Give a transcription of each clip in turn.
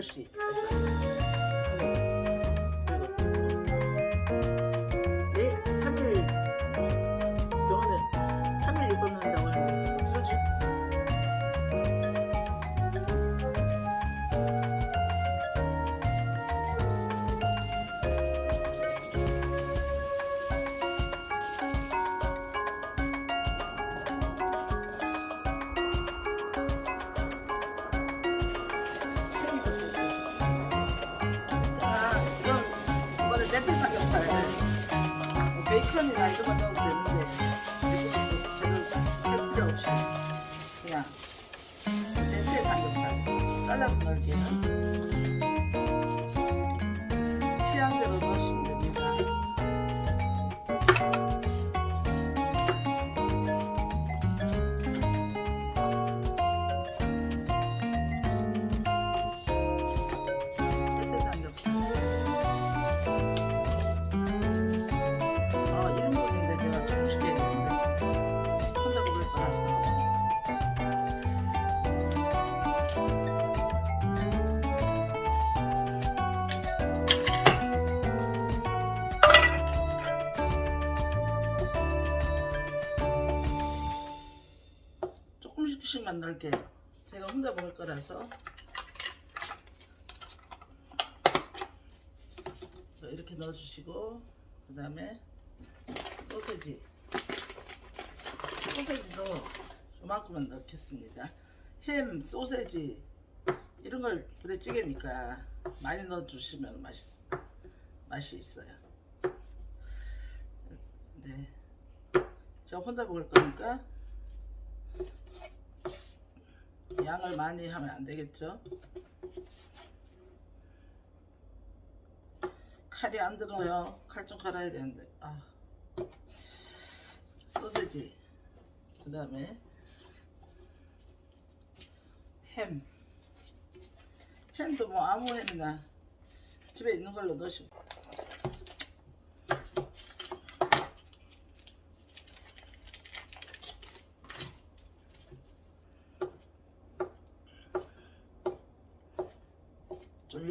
6시 뭐 베이컨이나 이런 거 넣어도 넣을게요 제가 혼자 먹을 거라서. 자, 이렇게 넣어주시고 그 다음에 소세지. 소세지도 요만큼만 넣겠습니다. 햄, 소세지 이런 걸 부대찌개니까 많이 넣어주시면 맛있, 맛이 있어요. 네, 제가 혼자 먹을 거니까 양을 많이 하면 안 되겠죠 칼이 안 들어요. 칼 좀 갈아야 되는데. 아. 소세지. 그 다음에 햄. 햄도 뭐 아무 햄이나 집에 있는 걸로 넣으시고.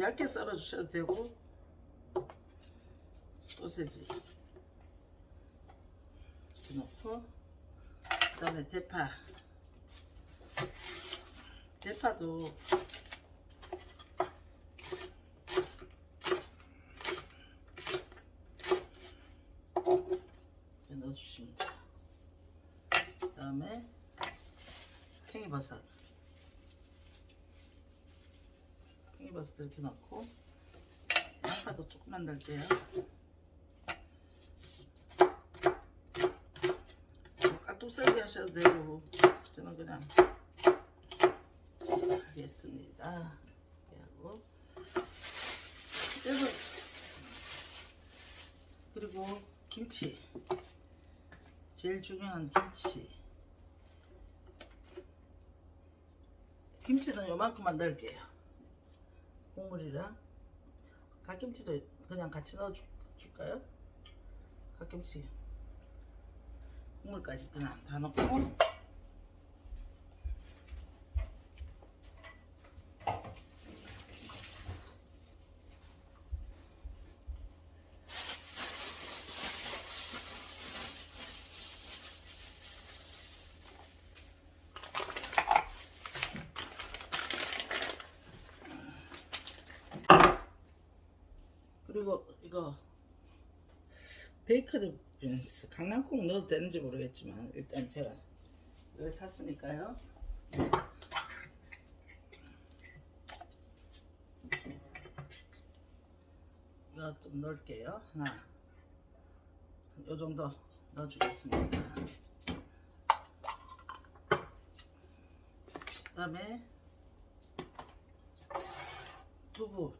좀 얇게 썰어 주셔도 되고 소세지 이렇게 넣고 그 다음에 대파. 대파도 돼요. 그 다음에 팽이버섯 팽이버섯 이렇게 넣고 양파도 조금만 넣을게요. 깍둑 썰기 하셔도 되고 저는 그냥 하겠습니다. 그래서 그리고 김치. 제일 중요한 김치. 김치는 요만큼만 넣을게요 국물이랑 갓김치도 그냥 같이 넣어줄까요? 갓김치 국물까지 그냥 다 넣고 이거 베이커드 빈스. 강낭콩 넣어도 되는지 모르겠지만 일단 제가 여기 샀으니까요. 이거 좀 넣을게요. 하나 요 정도 넣어주겠습니다. 그 다음에 두부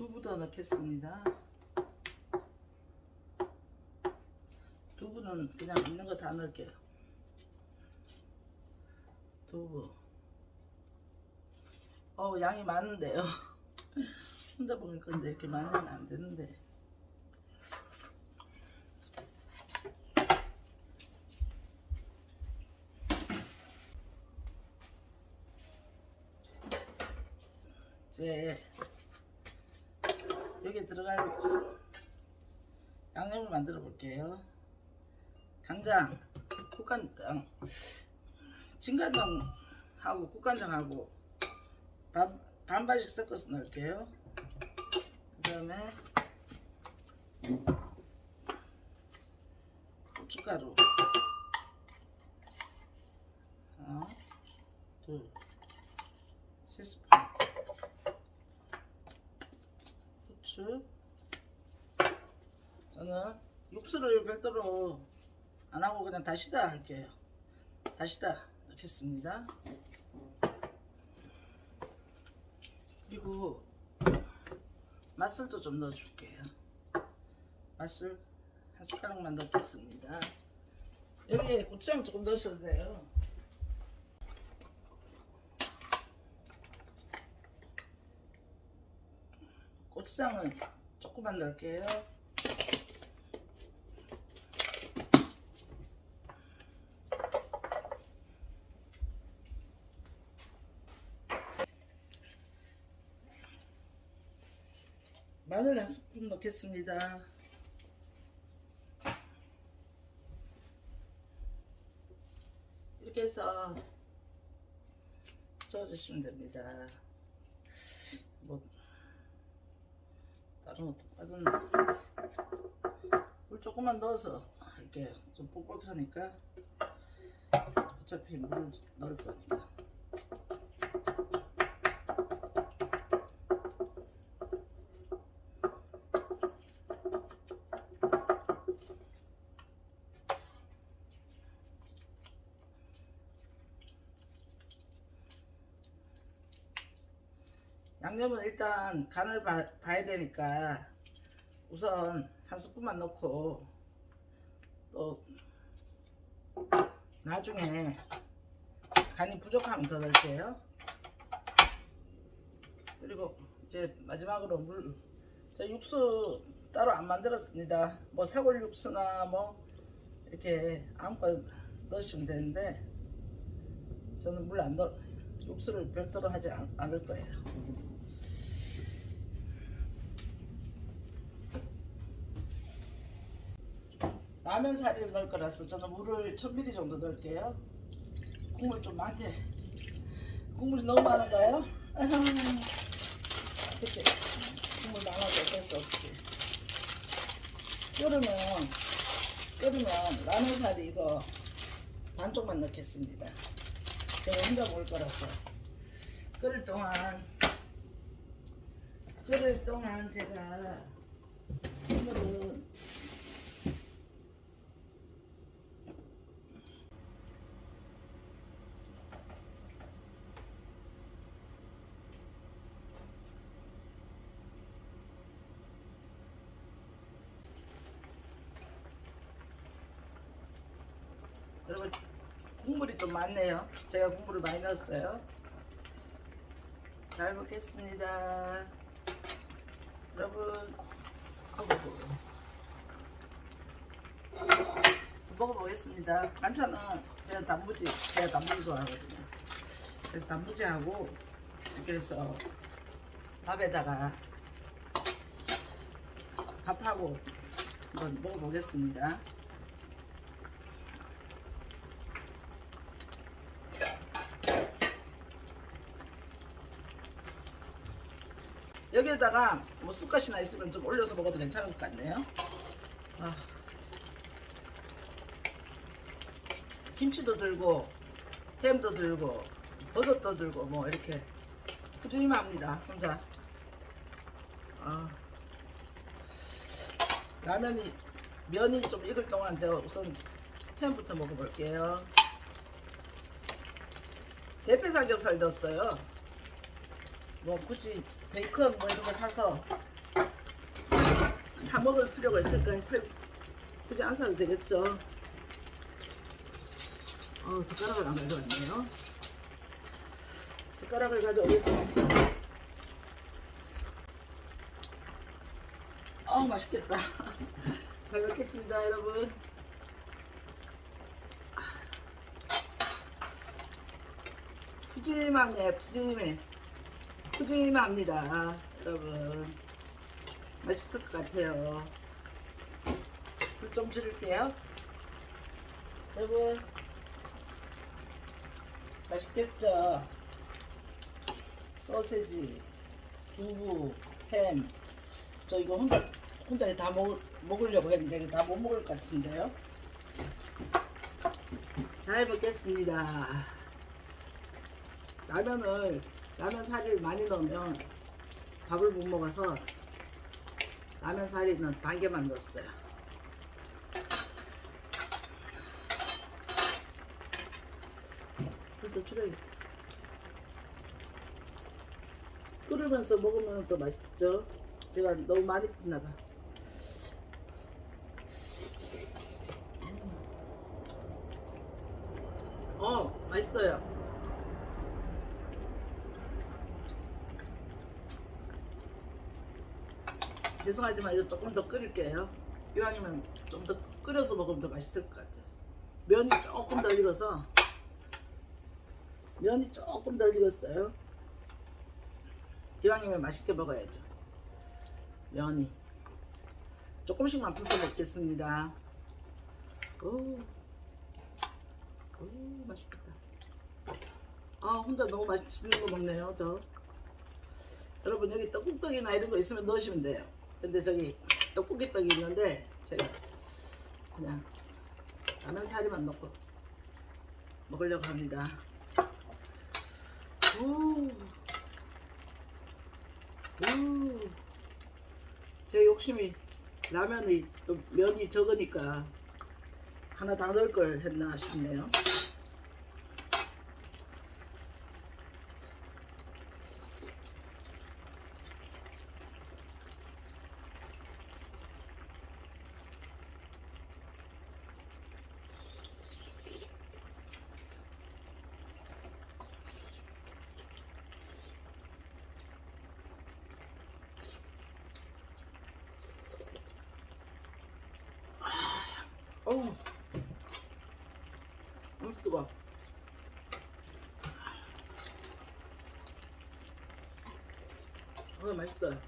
두부 더 넣겠습니다. 두부는 그냥 있는 거 다 넣을게요. 두부. 어우 양이 많은데요. 혼자 먹을 건데 이렇게 많이 하면 안 되는데. 이제 여기 들어갈 양념을 만들어 볼게요. 간장, 국간장, 진간장하고 국간장하고 반, 반반씩 섞어서 넣을게요. 그 다음에 고춧가루 하나, 둘, 세 스푼 후추 저는 육수를 별도로 안 하고 그냥 다시다 할게요. 다시다 넣겠습니다. 그리고 맛술도 좀 넣어줄게요. 맛술 한 숟가락만 넣겠습니다. 여기에 고추장 조금 넣으셔도 돼요. 고추장은 조금만 넣을게요. 마늘 한 스푼 넣겠습니다. 이렇게 해서 저어주시면 됩니다. 뭐 다른 것도 빠졌네. 물 조금만 넣어서 이렇게 좀 뻑뻑하니까 어차피 물 넣을 거니까. 일단 간을 봐, 봐야 되니까 우선 한 스푼만 넣고 또 나중에 간이 부족하면 더 넣을게요. 그리고 이제 마지막으로 물, 저 육수 따로 안 만들었습니다. 뭐 사골 육수나 뭐 이렇게 아무거나 넣으시면 되는데 저는 물 안 넣, 육수를 별도로 하지 않, 않을 거예요. 라면 사리를 넣을 거라서 저는 물을 1000ml 정도 넣을게요. 국물 좀 많게. 국물이 너무 많은가요? 그치? 국물 많아도 어쩔 수 없지. 끓으면, 끓으면 라면 사리 이거 반쪽만 넣겠습니다. 제가 혼자 먹을 거라서. 끓을 동안, 끓을 동안 제가 국물을 여러분 국물이 좀 많네요. 제가 국물을 많이 넣었어요. 잘 먹겠습니다. 여러분, 먹어보겠습니다. 반찬은 제가 단무지, 제가 단무지 좋아하거든요. 그래서 단무지하고 해서 밥에다가 밥하고 한번 먹어보겠습니다. 여기에다가 뭐 쑥갓이나 있으면 좀 올려서 먹어도 괜찮을 것 같네요. 아. 김치도 들고 햄도 들고 버섯도 들고 뭐 이렇게 푸짐합니다 혼자. 아. 라면이 면이 좀 익을 동안 제가 우선 햄부터 먹어볼게요. 대패 삼겹살 넣었어요. 뭐 굳이 베이컨 뭐 이런 거 사서 사 먹을 필요가 있을까? 사, 굳이 안 사도 되겠죠. 어, 젓가락을 안 가져왔네요. 젓가락을 가져오겠습니다. 어, 맛있겠다. 잘 먹겠습니다, 여러분. 푸짐하네, 푸짐해. 푸짐합니다, 여러분. 맛있을 것 같아요. 불 좀 줄일게요. 여러분, 맛있겠죠? 소세지, 두부, 햄. 저 이거 혼자 혼자 다 먹, 먹으려고 했는데 다 못 먹을 것 같은데요. 잘 먹겠습니다. 라면을 라면 사리를 많이 넣으면 밥을 못 먹어서 라면 사리는 반 개만 넣었어요. 불도 줄여야겠다. 끓으면서 먹으면 더 맛있죠. 제가 너무 많이 붓나 봐. 어, 맛있어요. 죄송하지만 이거 조금 더 끓일게요. 이왕이면 좀 더 끓여서 먹으면 더 맛있을 것 같아요. 면이 조금 덜 익어서 면이 조금 덜 익었어요. 이왕이면 맛있게 먹어야죠. 면이 조금씩만 부숴 먹겠습니다. 오, 오 맛있겠다. 아 혼자 너무 맛있는 거 먹네요 저. 여러분 여기 떡국떡이나 이런 거 있으면 넣으시면 돼요. 근데 저기 떡국이 떡이 있는데 제가 그냥 라면 사리만 넣고 먹으려고 합니다. 오. 오. 제 욕심이 라면이 또 면이 적으니까 하나 다 넣을 걸 했나 싶네요. 어우, 너무 뜨거. 어, 맛있어요.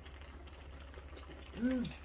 음. 음.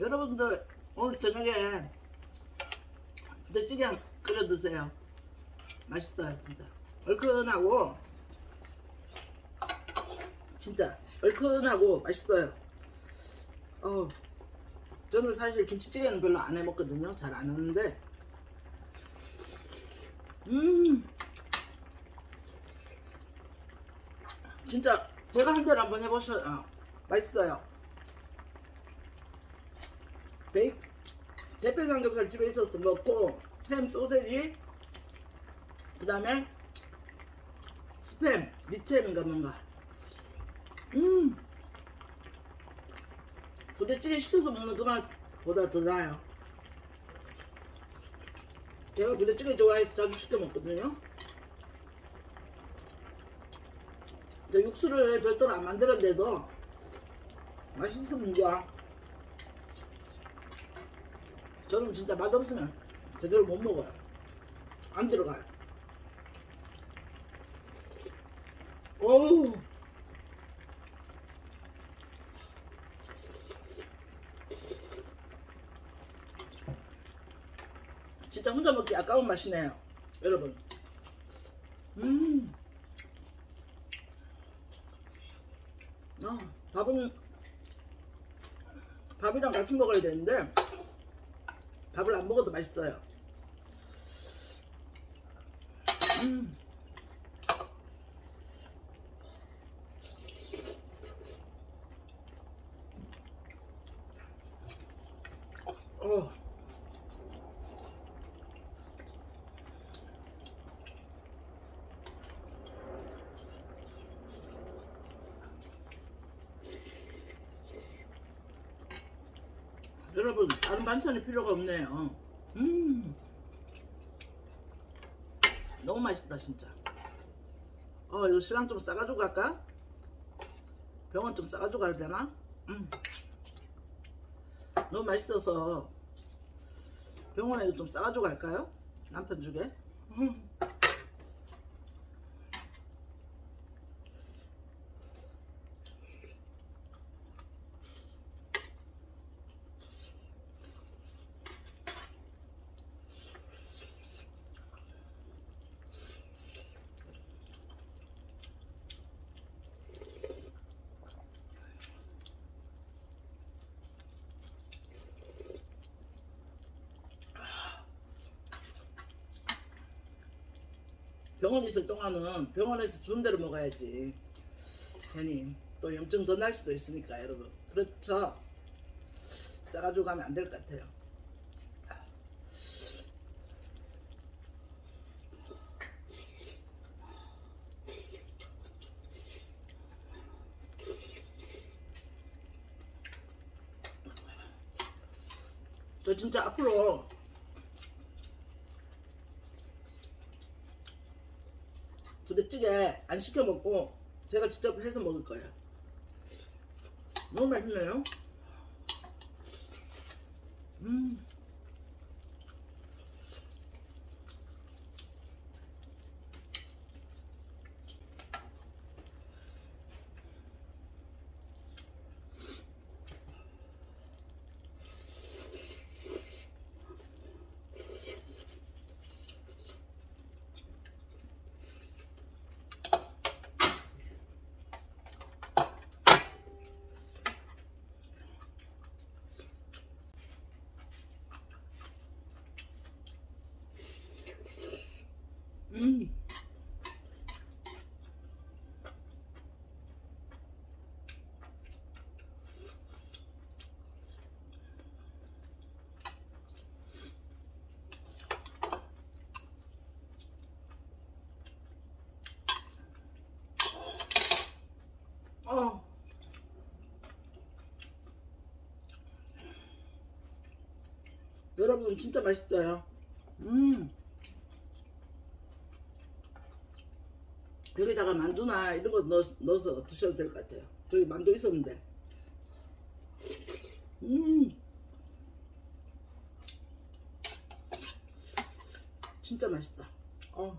여러분들 오늘 저녁에 부대찌개 한 끓여 드세요. 맛있어요, 진짜. 얼큰하고 진짜 얼큰하고 맛있어요. 어, 저는 사실 김치찌개는 별로 안 해 먹거든요. 잘 안 하는데 음. 진짜 제가 한 대를 한번 해보셔 어, 맛있어요. 베이 대패 삼겹살 집에 있었어 먹고 햄 소세지 그 다음에 스팸 리챔인가 뭔가 음 부대찌개 시켜서 먹는 그 맛보다 더 나아요. 제가 부대찌개 좋아해서 자주 시켜 먹거든요. 저 육수를 별도로 안 만들었는데도 맛있습니다. 저는 진짜 맛없으면 제대로 못 먹어요. 안 들어가요. 어우. 진짜 혼자 먹기 아까운 맛이네요. 여러분. 음. 아, 밥은 밥이랑 같이 먹어야 되는데 밥을 안 먹어도 맛있어요. 음. 어. 여러분 다른 반찬이 필요가 없네요. 음. 너무 맛있다 진짜. 어 이거 신랑 좀 싸가지고 갈까? 병원 좀 싸가지고 가야 되나? 음. 너무 맛있어서 병원에 좀 싸가지고 갈까요? 남편 주게. 음. 병원 있을 동안은 병원에서 준 대로 먹어야지. 괜히 또 염증 더 날 수도 있으니까 여러분. 그렇죠. 싸가지고 가면 안 될 것 같아요. 저 진짜 앞으로 부대찌개 안 시켜 먹고 제가 직접 해서 먹을 거예요. 너무 맛있네요. 음. 음. 어. 여러분 진짜 맛있어요. 음. 여기다가 만두나 이런 거 넣어, 넣어서 드셔도 될 것 같아요. 저기 만두 있었는데. 음. 진짜 맛있다. 어.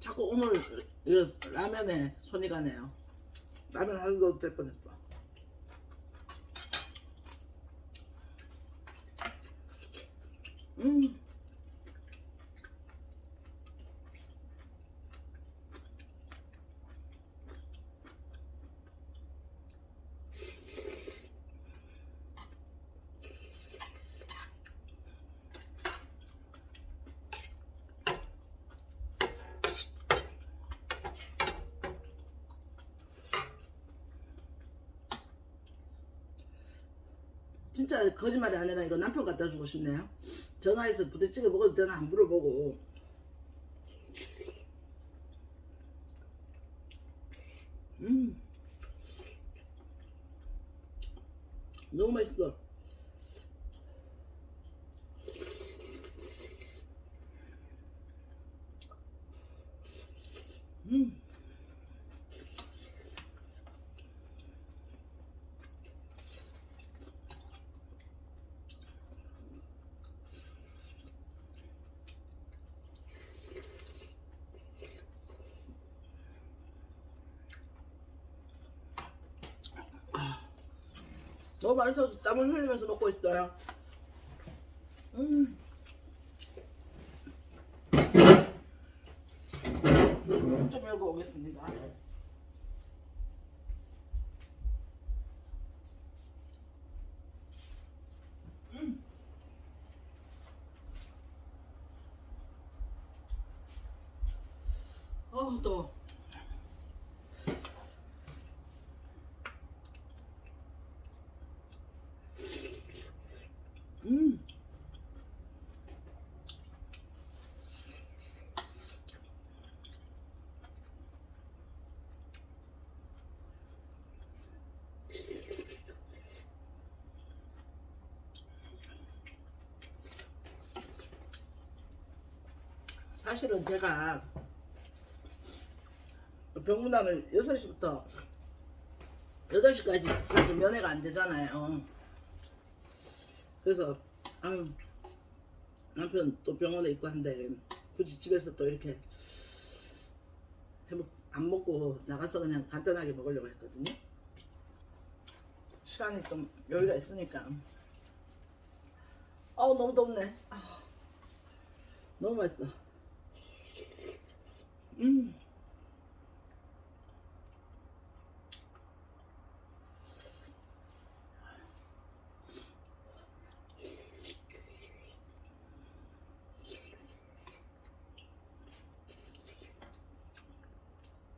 자꾸 오늘 이거 라면에 손이 가네요. 라면 하나 넣어도 될 뻔했어. 음. 진짜 거짓말이 아니라 이거 남편 갖다 주고 싶네요. 전화해서 부대찌개 먹어도 되나 안 물어보고. 음. 너무 맛있어. 음. 너무 맛있어서 땀을 흘리면서 먹고 있어요. 음. 좀 열고 오겠습니다. 음. 어우 또 음. 사실은 제가 병문안을 6시부터 8시까지 면회가 안 되잖아요. 그래서 남편 또 병원에 있고 한데 굳이 집에서 또 이렇게 안 먹고 나가서 그냥 간단하게 먹으려고 했거든요. 시간이 좀 여유가 있으니까. 아우 너무 덥네. 아, 너무 맛있어. 음.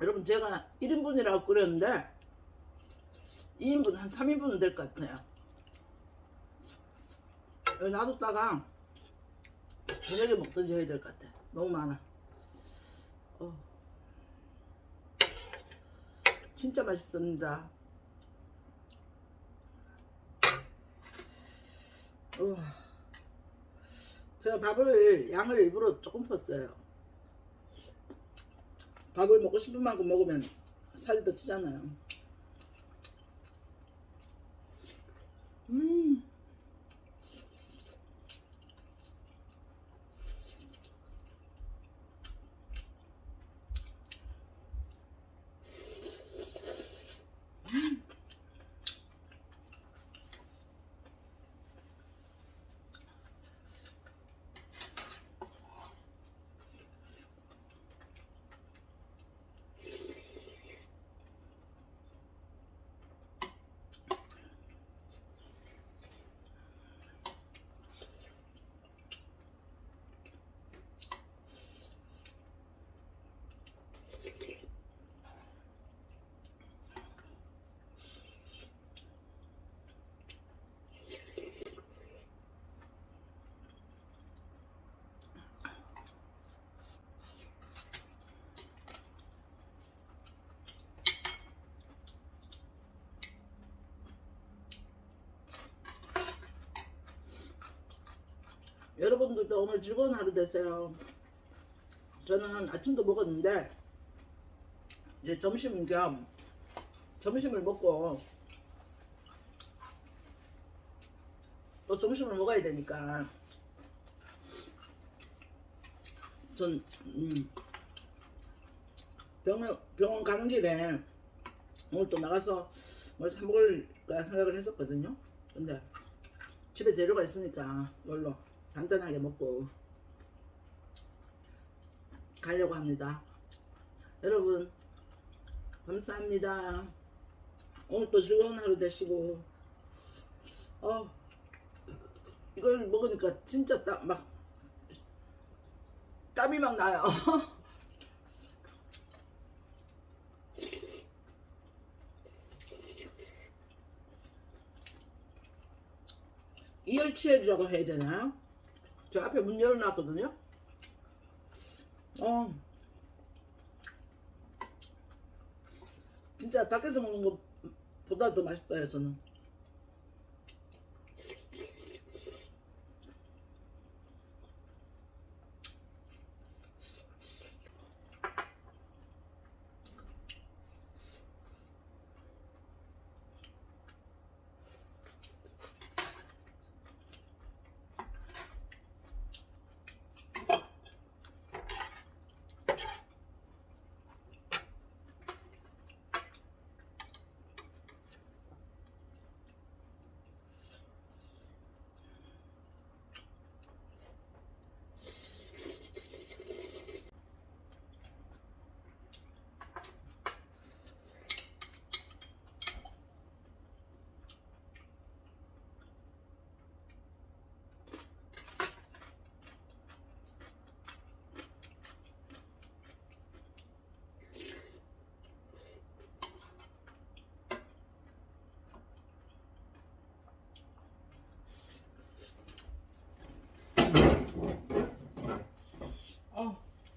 여러분 제가 1인분이라고 끓였는데 2인분 한 3인분은 될 것 같아요 놔뒀다가 저녁에 먹든지 해야 될 것 같아 너무 많아 어. 진짜 맛있습니다 우와. 제가 밥을 양을 일부러 조금 폈어요 밥을 먹고 싶은 만큼 먹으면 살이 더 찌잖아요. 음. 여러분들도 오늘 즐거운 하루 되세요. 저는 아침도 먹었는데 이제 점심 겸 점심을 먹고 또 점심을 먹어야 되니까 전 음, 병원 병원 가는 길에 오늘 또 나가서 뭘 사 먹을까 생각을 했었거든요. 근데 집에 재료가 있으니까 이걸로 간단하게 먹고 가려고 합니다. 여러분 감사합니다. 오늘 또 즐거운 하루 되시고 어 이걸 먹으니까 진짜 땀, 막 땀이 막 나요. 이열치열이라고 해야 되나? 저 앞에 문 열어놨거든요. 어. 진짜 밖에서 먹는 것보다 더 맛있어요, 저는.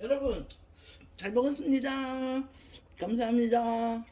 여러분 잘 먹었습니다. 감사합니다.